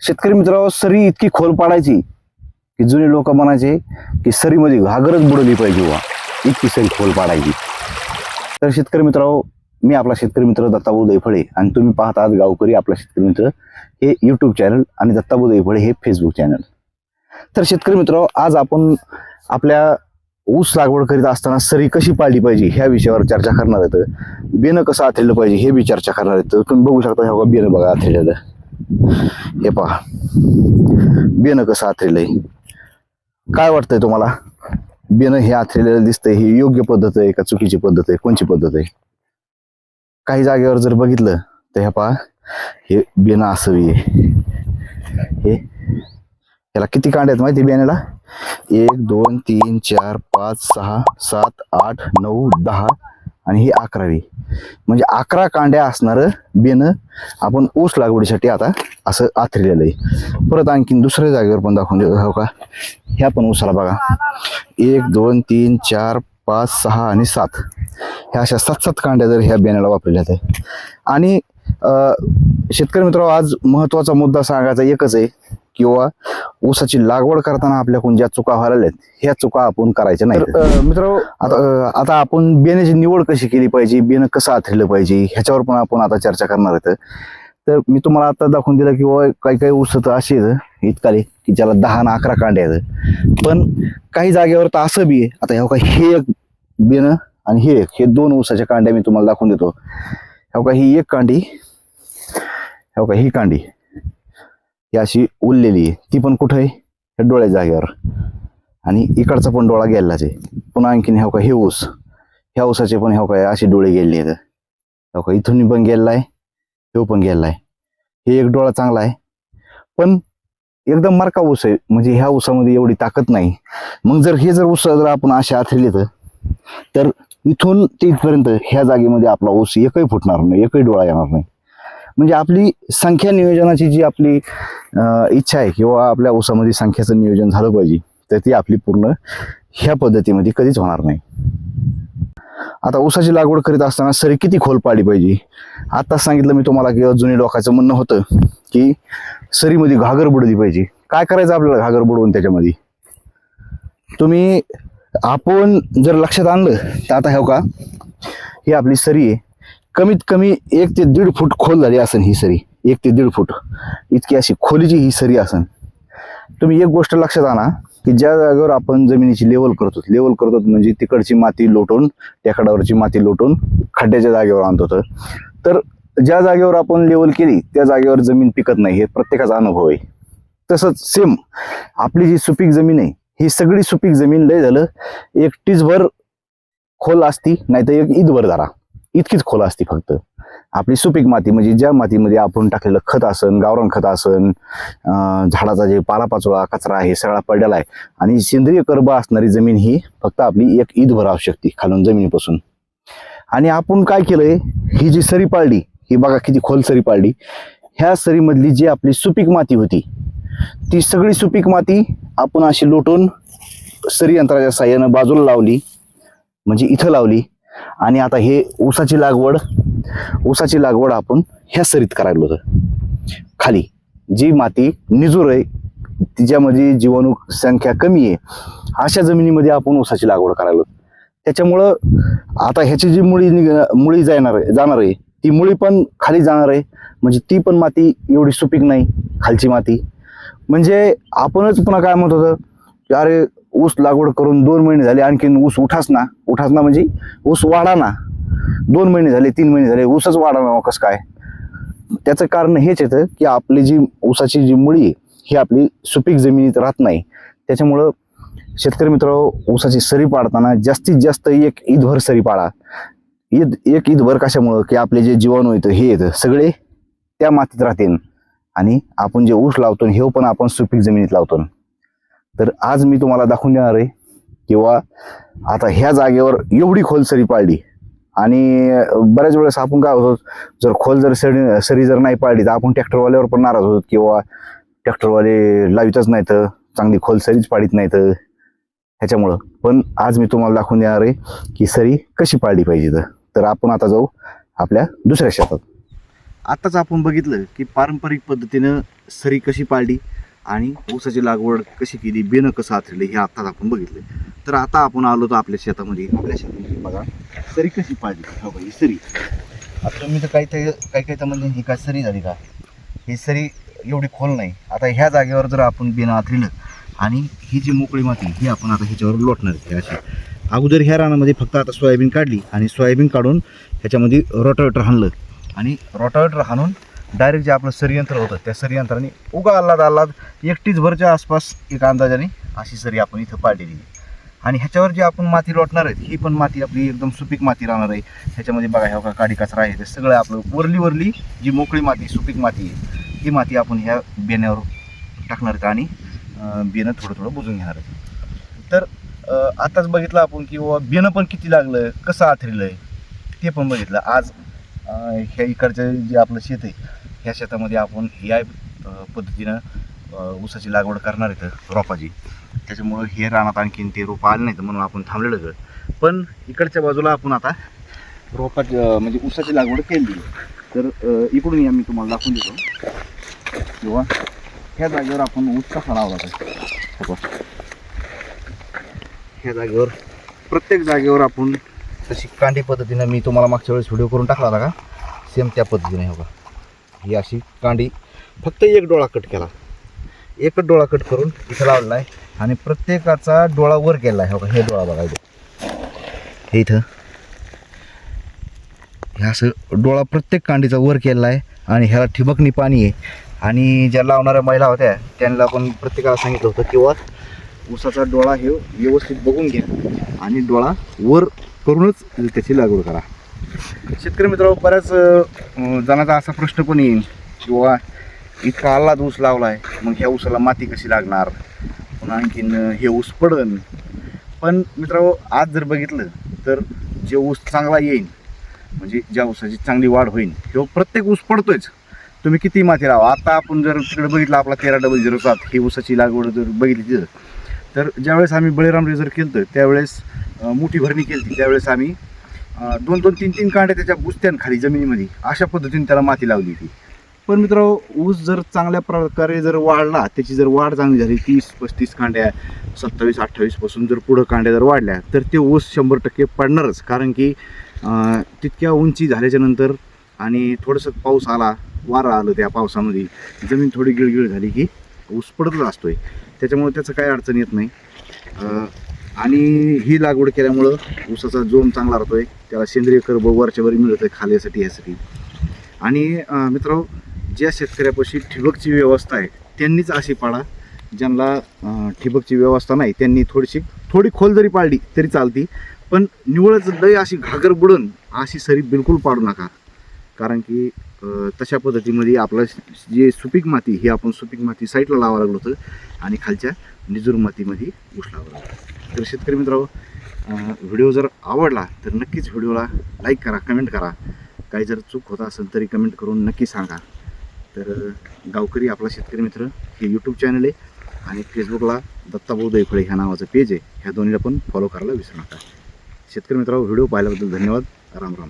शेतकरी मित्रांनो सरी इतकी खोल पाडायची की जुने लोक म्हणायचे की सरीमध्ये घागरच बुडवली पाहिजे वा इतकी सरी खोल पाडायची. तर शेतकरी मित्रांनो मी आपला शेतकरी मित्र दत्ताभाऊ दैफळे आणि तुम्ही पाहत आहात गावकरी आपला शेतकरी मित्र हे यूट्यूब चॅनल आणि दत्ताभाऊ दैफळे हे फेसबुक चॅनल तर शेतकरी मित्र आज आपण आपल्या ऊस लागवड करीत असताना सरी कशी पाळली पाहिजे ह्या विषयावर चर्चा करणार आहेत. बेनं कसं आथरलं पाहिजे हे बी चर्चा करणार आहेत. तुम्ही बघू शकता ह्या बघा बेनं बघा आथरलेलं. हे पहा बेनं कसं आथरेलंय? काय वाटतंय तुम्हाला? बेनं हे आथरेलेलं दिसतंय ही योग्य पद्धत आहे का चुकीची पद्धत आहे? कोणची पद्धत आहे? काही जागेवर जर बघितलं तर ह्या पहा हे बेनं असावी हे याला किती कांड आहेत माहिती बियाण्याला? एक दोन तीन चार पाच सहा सात आठ नऊ दहा आणि ही अकरावी. म्हणजे अकरा कांड्या असणारं बेनं आपण ऊस लागवडीसाठी आता असं आथरलेलं आहे. परत आणखीन दुसऱ्या जागेवर पण दाखवून देऊ हो का? ह्या पण ऊसाला बघा. एक दोन तीन चार पाच सहा आणि सात. ह्या अशा सात सात कांड्या जर ह्या बियाण्याला वापरल्या आहेत आणि शेतकरी मित्र आज महत्त्वाचा मुद्दा सांगायचा एकच आहे. किंवा ऊसाची लागवड करताना आपल्याकडून ज्या चुका व्हायला आहेत ह्या चुका आपण करायच्या नाही मित्र आता आपण बियाण्याची निवड कशी केली पाहिजे बियाणं कसं आथरलं पाहिजे ह्याच्यावर पण आपण आता चर्चा करणार आहेत. तर मी तुम्हाला आता दाखवून दिलं की बाबा काही काही ऊस तर असे आहेत इतकाले की ज्याला दहा ना अकरा कांड्या आहेत. पण काही जागेवर तर असं बी आहे आता ह्या हे एक बियाणं आणि हे एक हे दोन ऊसाच्या कांड्या मी तुम्हाला दाखवून देतो. ह्या ही एक कांडी ह्या का ही कांडी. ही अशी उरलेली आहे. ती पण कुठं आहे? ह्या डोळ्या जागेवर. आणि इकडचा पण डोळा गेलाच आहे. पुन्हा आणखीन ह्या का हे ऊस. ह्या ऊसाचे पण ह्या काय असे डोळे गेले आहेत. ह्या का इथून पण गेलेला आहे तो पण गेलेला आहे. हे एक डोळा चांगला आहे. पण एकदम मारका ऊस आहे. म्हणजे ह्या ऊसामध्ये एवढी ताकद नाही. मग जर हे जर ऊस जर आपण असे आथरले तर तर इथून ते इथपर्यंत ह्या जागेमध्ये आपला ऊस एकही फुटणार नाही एकही डोळा येणार नाही. म्हणजे आपली संख्या नियोजनाची जी आपली इच्छा आहे किंवा आपल्या ऊसामध्ये संख्याचं नियोजन झालं पाहिजे तर ती आपली पूर्ण ह्या पद्धतीमध्ये कधीच होणार नाही. आता ऊसाची लागवड करीत असताना सरी किती खोल पाडली पाहिजे? आताच सांगितलं मी तुम्हाला की जुनी लोकांचं म्हणणं होतं की सरीमध्ये घागर बुडली पाहिजे. काय करायचं आपल्याला घागर बुडवून त्याच्यामध्ये? तुम्ही आपण जर लक्षात आणलं तर आता हे का ही आपली सरी आहे. कमीत कमी एक ते दीड फूट खोल झाली असेल ही सरी. एक ते दीड फूट. इतकी अशी खोलीची ही सरी असेल तुम्ही एक गोष्ट लक्षात आणा की ज्या जागेवर आपण जमिनीची लेवल करतो लेवल करतो म्हणजे तिकडची माती लोटून टेकडावरची माती लोटून खड्ड्याच्या जागेवर आणतो तर. तर ज्या जागेवर आपण लेवल केली त्या जागेवर जमीन पिकत नाही हे प्रत्येकाचा अनुभव आहे. तसंच सेम आपली जी सुपीक जमीन आहे ही सगळी सुपीक जमीन लय झालं एक टीजभर खोल असती नाही तर एक ईदभर धरा इतकीच खोल असती फक्त. आपली सुपीक माती म्हणजे ज्या मातीमध्ये आपण टाकलेलं खत असन गावरान खत असन झाडाचा जे पालापाचोळा कचरा हे सगळा पडलेला आहे. आणि सेंद्रिय कर्ब असणारी जमीन ही फक्त आपली एक ईद असू शकते खालून जमिनीपासून. आणि आपण काय केलंय? ही जी सरी पाळली ही बघा किती खोल सरी पाळली. ह्या सरीमधली जी आपली सुपीक माती होती ती सगळी सुपीक माती आपण अशी लोटून सरी यंत्राच्या साह्यानं बाजूला लावली म्हणजे इथं लावली. आणि आता हे ऊसाची लागवड ऊसाची लागवड आपण ह्या सरीत करायला होतं. खाली जी माती निजूर आहे तिच्यामध्ये जीवाणू संख्या कमी आहे अशा जमिनीमध्ये आपण ऊसाची लागवड करायला होतो. त्याच्यामुळं आता ह्याची जी मुळी मुळी जाणार आहे जाणार आहे ती मुळी पण खाली जाणार आहे. म्हणजे ती पण माती एवढी सुपीक नाही खालची माती. म्हणजे आपणच पुन्हा काय म्हणत होतं की अरे ऊस लागवड करून दोन महिने झाले आणखीन ऊस उठास ना उठास ना म्हणजे ऊस वाढा ना दोन महिने झाले तीन महिने झाले ऊसच वाढा ना कसं काय? त्याचं कारण हेच येतं की आपली जी ऊसाची जी मुळी आहे, ही आपली सुपीक जमिनीत राहत नाही. त्याच्यामुळं शेतकरी मित्र ऊसाची सरी पाडताना जास्तीत जास्त एक ईदभर सरी पाडा. ईद एक ईदभर कशामुळं? की आपले जे जीवाणू येतं हे येतं सगळे त्या मातीत राहतील. आणि आपण जे ऊस लावतो हे पण आपण सुपीक जमिनीत लावतो. तर आज मी तुम्हाला दाखवून देणार आहे किंवा आता ह्या जागेवर एवढी खोल सरी पाळली आणि बऱ्याच वेळेस आपण काय होतो जर खोल जर सरी सरी जर नाही पाळली तर आपण ट्रॅक्टरवाल्यावर पण नाराज होतो किंवा ट्रॅक्टरवाले लावितच नाही तर चांगली खोल सरीच पाडीत नाही तर ह्याच्यामुळं. पण आज मी तुम्हाला दाखवून देणार आहे की सरी कशी पाळली पाहिजे तर तर आपण आता जाऊ आपल्या दुसऱ्या शेतात. आत्ताच आपण बघितलं की पारंपरिक पद्धतीनं सरी कशी पाळली आणि ऊसाची लागवड कशी केली बेनं कसं आथरले हे आत्ताच आपण बघितलं तर आता आपण आलो तर आपल्या शेतामध्ये. आपल्या शेतामध्ये बघा सरी कशी पाहिजे हो ही सरी. आता तुम्ही तर काही काही काही काही तर म्हणजे ही काय सरी झाली का? ही सरी एवढी खोल नाही. आता ह्या जागेवर जर आपण बेनं आथरलं आणि ही जी मोकळी माती ही आपण आता ह्याच्यावर लोटणार आहे अशी. अगोदर ह्या रानामध्ये फक्त आता सोयाबीन काढली आणि सोयाबीन काढून ह्याच्यामध्ये रोटावेटर हाणलं. आणि रोटावेटर हाणून डायरेक्ट जे आपलं सरयंत्र होतं त्या सरयंत्राने उगा अल्लाद अल्लाद एकटीच भरच्या आसपास एक अंदाजाने अशी सरी आपण इथं पाडलेली आहे. आणि ह्याच्यावर जी आपण माती लोटणार आहेत ही पण माती आपली एकदम सुपीक माती राहणार आहे. ह्याच्यामध्ये बघा ह्या काडी कचरा आहे ते सगळं आपलं वरली वरली जी मोकळी माती सुपीक माती आहे ही माती आपण ह्या बेण्यावर टाकणार आहेत आणि बेणं थोडं थोडं बुजून घेणार आहेत. तर आताच बघितलं आपण की बाबा बेणं पण किती लागलं कसं आथरिलं आहे ते पण बघितलं. आज ह्या इकडचं जे आपलं शेत आहे ह्या शेतामध्ये आपण या पद्धतीनं ऊसाची लागवड करणार आहेत रोपाची. त्याच्यामुळं हे रानात आणखीन ते रोपं आले नाहीत म्हणून आपण थांबलेलं होतं पण इकडच्या बाजूला आपण आता रोपाची म्हणजे ऊसाची लागवड केली तर इकडून या मी तुम्हाला दाखवून देतो. किंवा ह्या जागेवर आपण ऊस कसा लावला तर ह्या जागेवर प्रत्येक जागेवर आपण तशी कांडी पद्धतीनं मी तुम्हाला मागच्या वेळेस व्हिडिओ करून टाकला होता का? सेम त्या पद्धतीने हो का ही अशी कांडी. फक्त एक डोळा कट केला. एकच डोळा कट करून इथं लावलेला आहे आणि प्रत्येकाचा डोळा वर केला आहे हो का? हे डोळा बघायचं हे इथं. हे असं डोळा प्रत्येक कांडीचा वर केलेला आहे आणि ह्याला ठिबकनी पाणी आहे. आणि ज्या लावणाऱ्या महिला होत्या त्यांना पण प्रत्येकाला सांगितलं होतं किंवा ऊसाचा डोळा हे व्यवस्थित बघून घ्या आणि डोळा वर करूनच त्याची लागवड करा. शेतकरी मित्र बऱ्याच जणाचा जणांचा असा प्रश्न पण येईल किंवा इतका आल्लाद ऊस लावला आहे मग ह्या ऊसाला माती कशी लागणार? पुन्हा आणखीन हे ऊस पडन. पण मित्रांनो आज जर बघितलं तर जे ऊस चांगला येईल म्हणजे ज्या ऊसाची चांगली वाढ होईल किंवा प्रत्येक ऊस पडतोयच. तुम्ही किती माती लावा? आता आपण जर तिकडे बघितलं आपला तेरा डबल झिरो सात ही ऊसाची लागवड जर बघितली तिथं तर ज्यावेळेस आम्ही बळीराम रिझर्व केलं होतं त्यावेळेस मोठी भरणी केली त्यावेळेस आम्ही दोन दोन तीन तीन कांड्या त्याच्या बुसत्यान खाली जमिनीमध्ये. अशा पद्धतीने त्याला माती लावली होती. पण मित्र ऊस जर चांगल्या प्रकारे जर वाढला त्याची जर वाढ चांगली झाली तीस पस्तीस कांड्या सत्तावीस अठ्ठावीसपासून जर पुढं कांड्या जर वाढल्या तर ते ऊस शंभर टक्के पडणारच. कारण की तितक्या उंची झाल्याच्यानंतर आणि थोडंसं पाऊस आला वारा आलं त्या पावसामध्ये जमीन थोडी गिळगिळ झाली की ऊस पडतच असतोय. त्याच्यामुळे त्याचं काही अडचण येत नाही. आणि ही लागवड केल्यामुळं ऊसाचा जोम चांगला राहतोय. त्याला सेंद्रिय कर्ब वरच्यावर मिळत आहे खाल्यासाठी यासाठी आणि अं, मित्रांनो ज्या शेतकऱ्यापाशी ठिबकची व्यवस्था आहे त्यांनीच अशी पाळा ज्यांना ठिबकची व्यवस्था नाही त्यांनी थोडीशी थोडी खोल जरी पाळली तरी चालती पण निवळच लय अशी घागर बुडून अशी सरी बिलकुल पाडू नका. कारण की तशा पद्धतीमध्ये आपलं जे सुपीक माती ही आपण सुपीक माती साईडला लावावं लागलो होतं आणि खालच्या निजूर मातीमध्ये ऊस तर शेतकरी मित्रांनो व्हिडिओ जर आवडला तर नक्कीच व्हिडिओला लाईक करा कमेंट करा. काही जर चूक होत असेल तरी कमेंट करून नक्की सांगा. तर गावकरी आपला शेतकरी मित्र हे यूट्यूब चॅनल आहे आणि फेसबुकला दत्ताभाऊ दैफळे ह्या नावाचं पेज आहे. ह्या दोन्हीला पण फॉलो करायला विसरू नका. शेतकरी मित्रांनो व्हिडिओ पाहिल्याबद्दल धन्यवाद. राम राम.